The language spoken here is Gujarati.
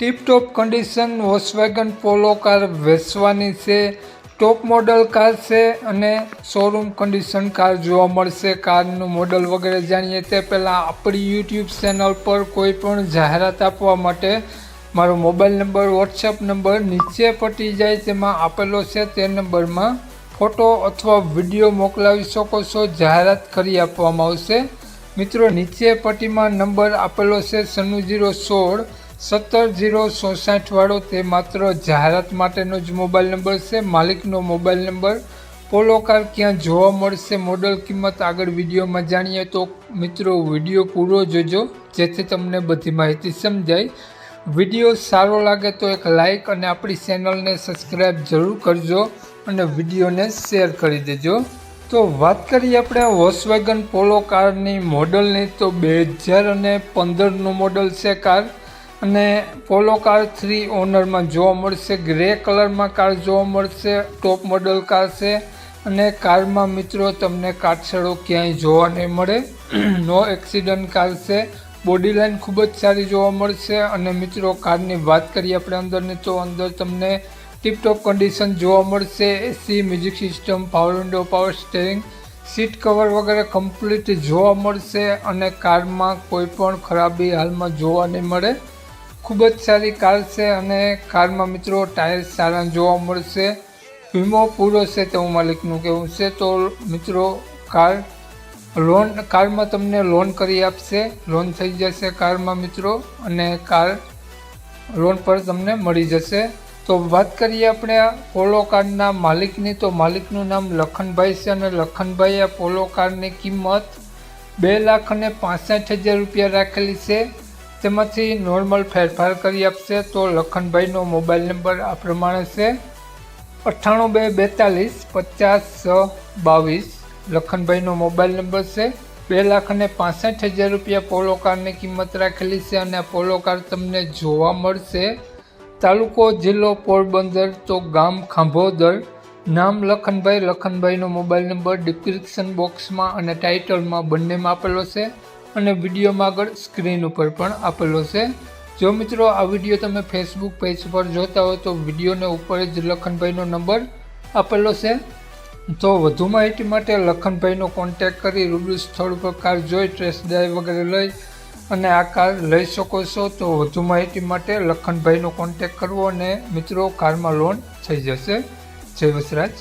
Tiptop condition Volkswagen Polo car વેચવાની છે. ટોપ મોડલ કાર છે અને શોરૂમ કન્ડિશન કાર જોવા મળશે. કારનું મોડલ વગેરે જાણીએ તે પહેલાં આપણી યુટ્યુબ ચેનલ પર કોઈ પણ જાહેરાત આપવા માટે મારો મોબાઈલ નંબર વોટ્સએપ નંબર નીચે પટી જાય તેમાં આપેલો છે. તે નંબરમાં ફોટો અથવા વીડિયો મોકલાવી શકો છો. જાહેરાત કરી આપવામાં આવશે. મિત્રો, નીચે પટ્ટીમાં નંબર આપેલો છે. સન્નું જીરો સોળ સત્તર જીરો ચોસાઠ વાળો તે માત્ર જાહેરાત માટેનો જ મોબાઈલ નંબર છે. માલિકનો મોબાઈલ નંબર પોલો કાર ક્યાં જોવા મળશે મોડલ કિંમત આગળ વિડીયોમાં જાણીએ તો મિત્રો વીડિયો પૂરો જોજો, જેથી તમને બધી માહિતી સમજાય. વીડિયો સારો લાગે તો એક લાઈક અને આપણી ચેનલને સબસ્ક્રાઈબ જરૂર કરજો અને વિડીયોને શેર કરી દેજો. તો વાત કરીએ આપણે વોસવેગન પોલો કારની મોડલની, તો બે હજાર અને પંદરનું મોડલ છે કાર. અને પોલો કાર થ્રી ઓનરમાં જોવા મળશે. ગ્રે કલરમાં કાર જોવા મળશે. ટોપ મોડલ કાર છે. અને કારમાં મિત્રો તમને કાટછડો ક્યાંય જોવા નહીં મળે. નો એક્સિડન્ટ કાર છે. બોડી લાઇન ખૂબ જ સારી જોવા મળશે. અને મિત્રો કારની વાત કરીએ આપણે અંદરની, તો અંદર તમને ટીપટોપ કન્ડિશન જોવા મળશે. AC music system power window power steering seat cover વગેરે કમ્પ્લીટ જોવા મળશે. અને કારમાં કોઈ પણ ખરાબી હાલમાં જોવા નહીં મળે. ખૂબ જ સારી કાર છે અને કારમાં મિત્રો ટાયર સારા જોવા મળશે. વીમો પૂરો છે તેવું માલિકનું કહેવું છે. તો મિત્રો, કાર લોન, કારમાં તમને લોન કરી આપશે. લોન થઈ જશે કારમાં મિત્રો અને કાર લોન પર તમને મળી જશે. તો વાત કરીએ આપણે પોલો કારના માલિકની. તો માલિકનું નામ લખનભાઈ છે અને લખનભાઈએ પોલો કારની કિંમત બે લાખ અને પાસઠ હજાર રૂપિયા રાખેલી છે. તેમાંથી નોર્મલ ફેરફાર કરી આપશે તો લખનભાઈનો મોબાઈલ નંબર આ પ્રમાણે છે. અઠ્ઠાણું બે બેતાલીસ, પચાસ છ બાવીસ. લખનભાઈનો મોબાઈલ નંબર છે. બે લાખ અને પાસઠ હજાર રૂપિયા પોલો કારની કિંમત રાખેલી છે અને આ પોલો કાર તમને જોવા મળશે. તાલુકો, જિલ્લો, પોરબંદર તો ગામ ખાંભોદર. નામ લખનભાઈ, લખનભાઈનો મોબાઈલ નંબર ડિસ્ક્રિપ્શન બોક્સમાં અને ટાઇટલમાં બંનેમાં આપેલો છે. અને વિડીયોમાં આગળ સ્ક્રીન ઉપર પણ આપેલો છે. જો મિત્રો આ વીડિયો તમે ફેસબુક પેજ પર જોતા હો તો વિડીયોને ઉપર જ લખનભાઈનો નંબર આપેલો છે. તો વધુ માહિતી માટે લખનભાઈનો કોન્ટેક કરી રૂબરૂ સ્થળ પર કાર જોઈ ટેસ્ટ ડ્રાઈવ વગેરે લઈ અને આ કાર લઈ શકો છો. તો વધુ માહિતી માટે લખનભાઈનો કોન્ટેક કરવો અને મિત્રો કારમાં લોન થઈ જશે. જય વસરાજ.